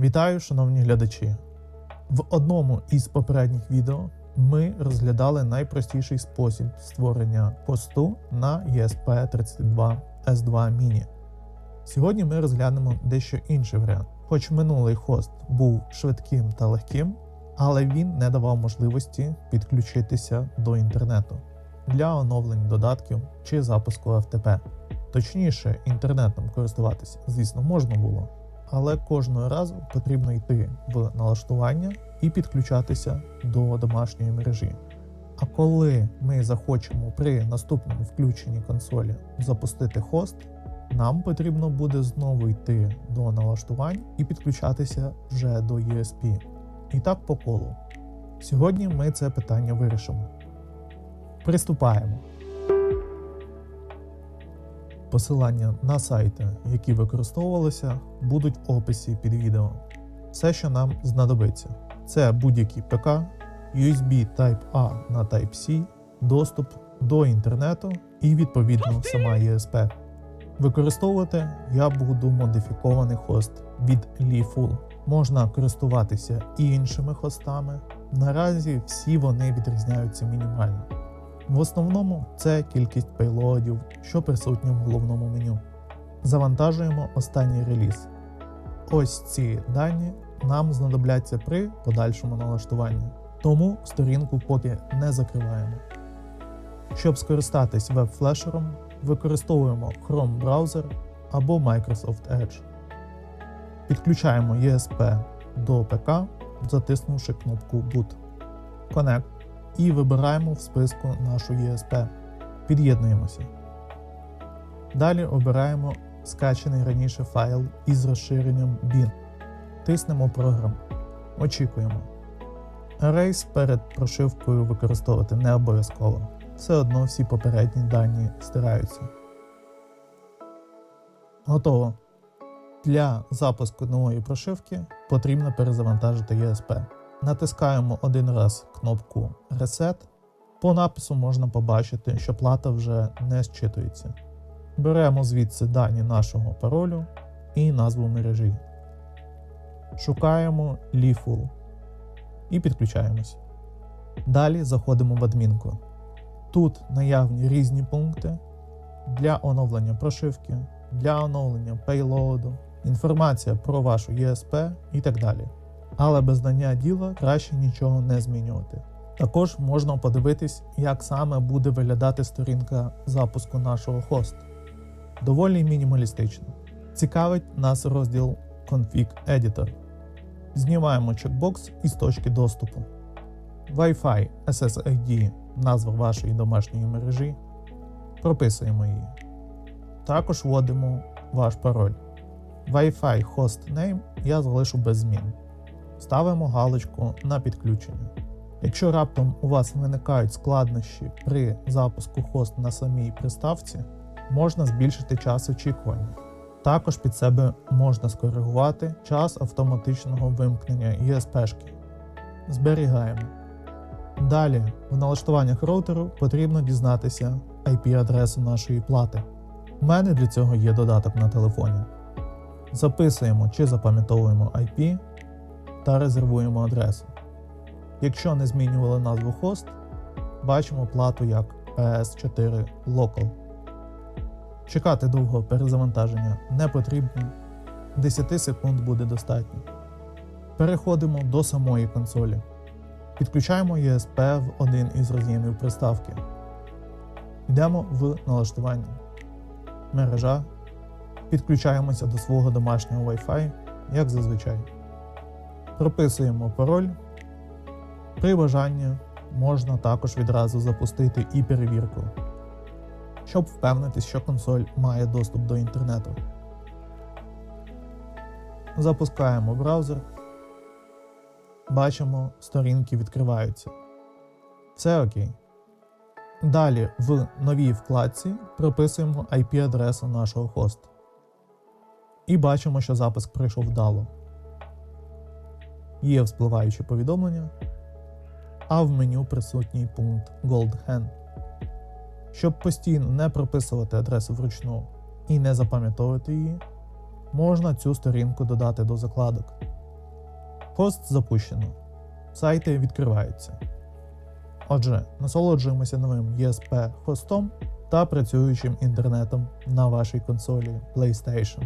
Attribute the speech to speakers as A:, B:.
A: Вітаю, шановні глядачі! В одному із попередніх відео ми розглядали найпростіший спосіб створення посту на ESP32 S2 Mini. Сьогодні ми розглянемо дещо інший варіант. Хоч минулий хост був швидким та легким, але він не давав можливості підключитися до інтернету для оновлень додатків чи запуску FTP. Точніше, інтернетом користуватися, звісно, можна було, але кожного разу потрібно йти в налаштування і підключатися до домашньої мережі. А коли ми захочемо при наступному включенні консолі запустити хост, нам потрібно буде знову йти до налаштувань і підключатися вже до ESP. І так по колу. Сьогодні ми це питання вирішимо. Приступаємо. Посилання на сайти, які використовувалися, будуть в описі під відео. Все, що нам знадобиться, це будь-який ПК, USB Type-A на Type-C, доступ до інтернету і відповідно сама ESP. Використовувати я буду модифікований хост від LeFull. Можна користуватися і іншими хостами. Наразі всі вони відрізняються мінімально. В основному це кількість пейлодів, що присутні в головному меню. Завантажуємо останній реліз. Ось ці дані нам знадобляться при подальшому налаштуванні, тому сторінку поки не закриваємо. Щоб скористатись веб-флешером, використовуємо Chrome браузер або Microsoft Edge. Підключаємо ESP до ПК, затиснувши кнопку Boot. Connect і вибираємо в списку нашу ESP. Під'єднуємося. Далі обираємо скачаний раніше файл із розширенням bin. Тиснемо програм. Очікуємо. Erase перед прошивкою використовувати не обов'язково. Все одно всі попередні дані стираються. Готово. Для запуску нової прошивки потрібно перезавантажити ESP. Натискаємо один раз кнопку Reset. По напису можна побачити, що плата вже не зчитується. Беремо звідси дані нашого паролю і назву мережі. Шукаємо LeFull і підключаємось. Далі заходимо в адмінку. Тут наявні різні пункти для оновлення прошивки, для оновлення пейлоуду, інформація про вашу ESP і так далі. Але без знання діла краще нічого не змінювати. Також можна подивитись, як саме буде виглядати сторінка запуску нашого хосту. Доволі мінімалістично. Цікавить нас розділ Config Editor. Знімаємо чекбокс із точки доступу. Wi-Fi SSID назва вашої домашньої мережі. Прописуємо її. Також вводимо ваш пароль. Wi-Fi host name я залишу без змін. Ставимо галочку на підключення. Якщо раптом у вас виникають складнощі при запуску хост на самій приставці, можна збільшити час очікування. Також під себе можна скоригувати час автоматичного вимкнення ESP-шки. Зберігаємо. Далі, в налаштуваннях роутеру потрібно дізнатися IP-адресу нашої плати. У мене для цього є додаток на телефоні. Записуємо чи запам'ятовуємо IP та резервуємо адресу. Якщо не змінювали назву хост, бачимо плату як PS4 Local. Чекати довго перезавантаження не потрібно, 10 секунд буде достатньо. Переходимо до самої консолі. Підключаємо ESP в один із роз'ємів приставки. Йдемо в налаштування. Мережа. Підключаємося до свого домашнього Wi-Fi, як зазвичай. Прописуємо пароль. При бажанні можна також відразу запустити і перевірку, щоб впевнитись, що консоль має доступ до інтернету. Запускаємо браузер. Бачимо, сторінки відкриваються. Все окей. Далі в новій вкладці прописуємо IP-адресу нашого хосту. І бачимо, що запуск пройшов вдало. Є вспливаюче повідомлення, а в меню присутній пункт Gold Hand. Щоб постійно не прописувати адресу вручну і не запам'ятовувати її, можна цю сторінку додати до закладок. Хост запущено. Сайти відкриваються. Отже, насолоджуємося новим ESP хостом та працюючим інтернетом на вашій консолі PlayStation.